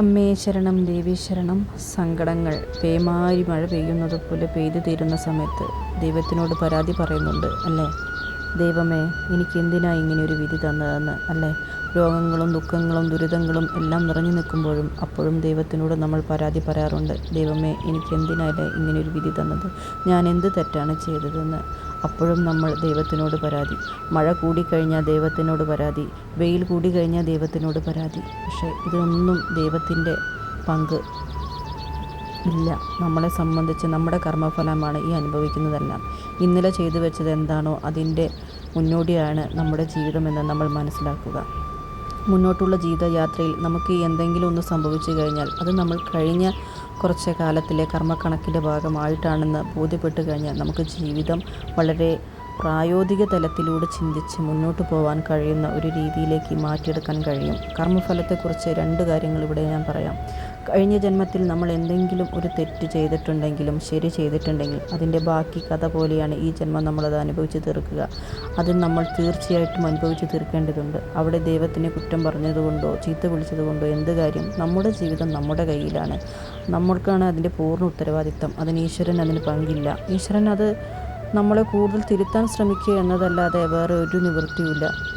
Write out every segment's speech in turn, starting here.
അമ്മേ ശരണം ദേവീ ശരണം. സങ്കടങ്ങൾ പേമാരി മഴ പെയ്യുന്നത് പോലെ പെയ്തു തീരുന്ന സമയത്ത് ദൈവത്തിനോട് പരാതി പറയുന്നുണ്ട് അല്ലേ? ദൈവമേ എനിക്ക് എന്തിനാ ഇങ്ങനെ ഒരു വിധി തന്നതെന്ന് അല്ലേ? രോഗങ്ങളും ദുഃഖങ്ങളും ദുരിതങ്ങളും എല്ലാം നിറഞ്ഞു നിൽക്കുമ്പോഴും അപ്പോഴും ദൈവത്തിനോട് നമ്മൾ പരാതി പറയാറുണ്ട്. ദൈവമേ എനിക്ക് എന്തിനല്ലേ ഇങ്ങനെ ഒരു വിധി തന്നത്? ഞാൻ എന്ത് തെറ്റാണ് ചെയ്തതെന്ന്? അപ്പോഴും നമ്മൾ ദൈവത്തിനോട് പരാതി. മഴ കൂടിക്കഴിഞ്ഞാൽ ദൈവത്തിനോട് പരാതി. വെയിൽ കൂടിക്കഴിഞ്ഞാൽ ദൈവത്തിനോട് പരാതി. പക്ഷേ ഇതൊന്നും ദൈവത്തിന്റെ പങ്ക് ഇല്ല. നമ്മളെ സംബന്ധിച്ച് നമ്മുടെ കർമ്മഫലമാണ് ഈ അനുഭവിക്കുന്നതെല്ലാം. ഇന്നലെ ചെയ്തു വെച്ചത് എന്താണോ അതിന്റെ മുന്നോടിയാണ് നമ്മുടെ ജീവിതമെന്ന് നമ്മൾ മനസ്സിലാക്കുക. മുന്നോട്ടുള്ള ജീവിതയാത്രയിൽ നമുക്ക് എന്തെങ്കിലും ഒന്ന് സംഭവിച്ചു കഴിഞ്ഞാൽ അത് നമ്മൾ കഴിഞ്ഞ കുറച്ച് കാലത്തിലെ കർമ്മക്കണക്കിന്റെ ഭാഗമായിട്ടാണെന്ന് ബോധ്യപ്പെട്ട് കഴിഞ്ഞാൽ നമുക്ക് ജീവിതം വളരെ പ്രായോഗിക തലത്തിലൂടെ ചിന്തിച്ച് മുന്നോട്ട് പോകാൻ കഴിയുന്ന ഒരു രീതിയിലേക്ക് മാറ്റിയെടുക്കാൻ കഴിയും. കർമ്മഫലത്തെക്കുറിച്ച് രണ്ട് കാര്യങ്ങൾ ഇവിടെ ഞാൻ പറയാം. കഴിഞ്ഞ ജന്മത്തിൽ നമ്മൾ എന്തെങ്കിലും ഒരു തെറ്റ് ചെയ്തിട്ടുണ്ടെങ്കിലും ശരി ചെയ്തിട്ടുണ്ടെങ്കിൽ അതിന്റെ ബാക്കി കഥ പോലെയാണ് ഈ ജന്മം നമ്മളത് അനുഭവിച്ച് തീർക്കുക. അത് നമ്മൾ തീർച്ചയായിട്ടും അനുഭവിച്ച് തീർക്കേണ്ടതുണ്ട്. അവിടെ ദൈവത്തിനെ കുറ്റം പറഞ്ഞതുകൊണ്ടോ ചീത്ത വിളിച്ചതുകൊണ്ടോ എന്ത് കാര്യം നമ്മുടെ ജീവിതം നമ്മുടെ കയ്യിലാണ്. നമ്മൾക്കാണ് അതിന്റെ പൂർണ ഉത്തരവാദിത്തം അതിന് ഈശ്വരൻ അതിന് പങ്കില്ല. ഈശ്വരൻ അത് നമ്മളെ കൂടുതൽ തിരുത്താൻ ശ്രമിക്കുക എന്നതല്ലാതെ വേറെ ഒരു നിവൃത്തിയുമില്ല.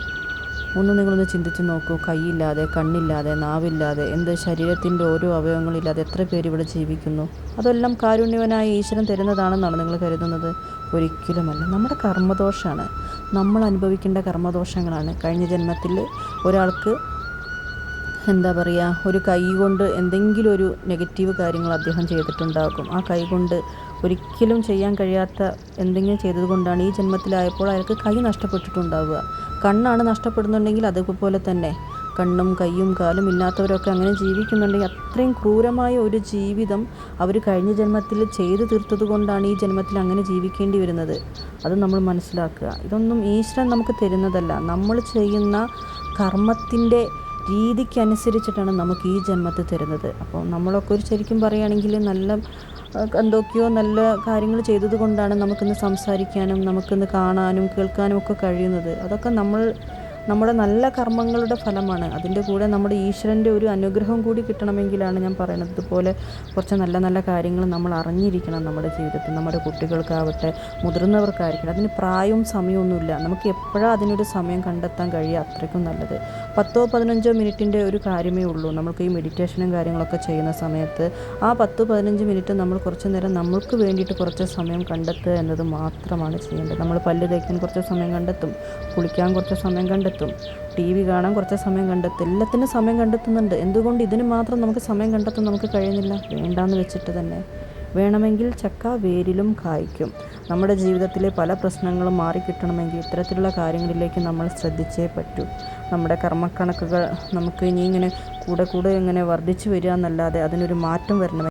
ഒന്ന് നിങ്ങളൊന്ന് ചിന്തിച്ച് നോക്കൂ. കൈയില്ലാതെ കണ്ണില്ലാതെ നാവില്ലാതെ എന്ത് ശരീരത്തിന്റെ ഓരോ അവയവങ്ങളില്ലാതെ എത്ര പേര് ഇവിടെ ജീവിക്കുന്നു? അതെല്ലാം കാരുണ്യവനായ ഈശ്വരൻ തരുന്നതാണെന്നാണ് നിങ്ങൾ കരുതുന്നത്? ഒരിക്കലുമല്ല. നമ്മുടെ കർമ്മദോഷമാണ് നമ്മൾ അനുഭവിക്കേണ്ട കർമ്മദോഷങ്ങളാണ്. കഴിഞ്ഞ ജന്മത്തിൽ ഒരാൾക്ക് എന്താ പറയുക ഒരു കൈ കൊണ്ട് എന്തെങ്കിലും ഒരു നെഗറ്റീവ് കാര്യങ്ങൾ അദ്ദേഹം ചെയ്തിട്ടുണ്ടാകും. ആ കൈ കൊണ്ട് ഒരിക്കലും ചെയ്യാൻ കഴിയാത്ത എന്തെങ്കിലും ചെയ്തതുകൊണ്ടാണ് ഈ ജന്മത്തിലായപ്പോൾ അയാൾക്ക് കൈ നഷ്ടപ്പെട്ടിട്ടുണ്ടാവുക. കണ്ണാണ് നഷ്ടപ്പെടുന്നുണ്ടെങ്കിൽ അതുപോലെ തന്നെ. കണ്ണും കൈയും കാലും ഇല്ലാത്തവരൊക്കെ അങ്ങനെ ജീവിക്കുന്നുണ്ടെങ്കിൽ അത്രയും ക്രൂരമായ ഒരു ജീവിതം അവർ കഴിഞ്ഞ ജന്മത്തിൽ ചെയ്തു തീർത്തത് കൊണ്ടാണ് ഈ ജന്മത്തിൽ അങ്ങനെ ജീവിക്കേണ്ടി വരുന്നത്. അത് നമ്മൾ മനസ്സിലാക്കുക. ഇതൊന്നും ഈശ്വരൻ നമുക്ക് തരുന്നതല്ല. നമ്മൾ ചെയ്യുന്ന കർമ്മത്തിന്റെ രീതിക്കനുസരിച്ചിട്ടാണ് നമുക്ക് ഈ ജന്മത്തിൽ തരുന്നത്. അപ്പോൾ നമ്മളൊക്കെ ഒരു ശരിക്കും പറയുകയാണെങ്കിൽ നല്ല എന്തൊക്കെയോ നല്ല കാര്യങ്ങൾ ചെയ്തത് കൊണ്ടാണ് നമുക്കിന്ന് സംസാരിക്കാനും നമുക്കിന്ന് കാണാനും കേൾക്കാനും ഒക്കെ കഴിയുന്നത്. അതൊക്കെ നമ്മൾ നമ്മുടെ നല്ല കർമ്മങ്ങളുടെ ഫലമാണ്. അതിന്റെ കൂടെ നമ്മുടെ ഈശ്വരന്റെ ഒരു അനുഗ്രഹം കൂടി കിട്ടണമെങ്കിലാണ് ഞാൻ പറയുന്നത്. ഇതുപോലെ കുറച്ച് നല്ല നല്ല കാര്യങ്ങൾ നമ്മൾ അറിഞ്ഞിരിക്കണം നമ്മുടെ ജീവിതത്തിൽ. നമ്മുടെ കുട്ടികൾക്കാവട്ടെ മുതിർന്നവർക്കായിരിക്കണം. അതിന് പ്രായവും സമയമൊന്നുമില്ല നമുക്ക് എപ്പോഴാണ് അതിനൊരു സമയം കണ്ടെത്താൻ കഴിയുക? അത്രയ്ക്കും നല്ലത്. പത്തോ പതിനഞ്ചോ മിനിറ്റിന്റെ ഒരു കാര്യമേ ഉള്ളൂ. നമുക്ക് ഈ മെഡിറ്റേഷനും കാര്യങ്ങളൊക്കെ ചെയ്യുന്ന സമയത്ത് ആ പത്ത് പതിനഞ്ച് മിനിറ്റ് നമ്മൾ കുറച്ച് നേരം നമ്മൾക്ക് വേണ്ടിയിട്ട് കുറച്ച് സമയം കണ്ടെത്തുക എന്നത് മാത്രമാണ് ചെയ്യേണ്ടത്. നമ്മൾ പല്ല് തേക്കാൻ കുറച്ച് സമയം കണ്ടെത്തും. കുളിക്കാൻ കുറച്ച് സമയം കണ്ടെത്തും. ടി വി കാണാൻ കുറച്ച് സമയം കണ്ടെത്തും. എല്ലാത്തിനും സമയം കണ്ടെത്തുന്നുണ്ട്. എന്തുകൊണ്ട് ഇതിന് മാത്രം നമുക്ക് സമയം കണ്ടെത്താൻ നമുക്ക് കഴിയുന്നില്ല? വേണ്ടാന്ന് വെച്ചിട്ട് തന്നെ. വേണമെങ്കിൽ ചക്ക വേരിലും കായ്ക്കും. നമ്മുടെ ജീവിതത്തിലെ പല പ്രശ്നങ്ങളും മാറിക്കിട്ടണമെങ്കിൽ ഇത്തരത്തിലുള്ള കാര്യങ്ങളിലേക്ക് നമ്മൾ ശ്രദ്ധിച്ചേ പറ്റൂ. നമ്മുടെ കർമ്മക്കണക്കുകൾ നമുക്ക് ഇനി ഇങ്ങനെ കൂടെ കൂടെ ഇങ്ങനെ വർദ്ധിച്ചു വരിക എന്നല്ലാതെ അതിനൊരു മാറ്റം വരണം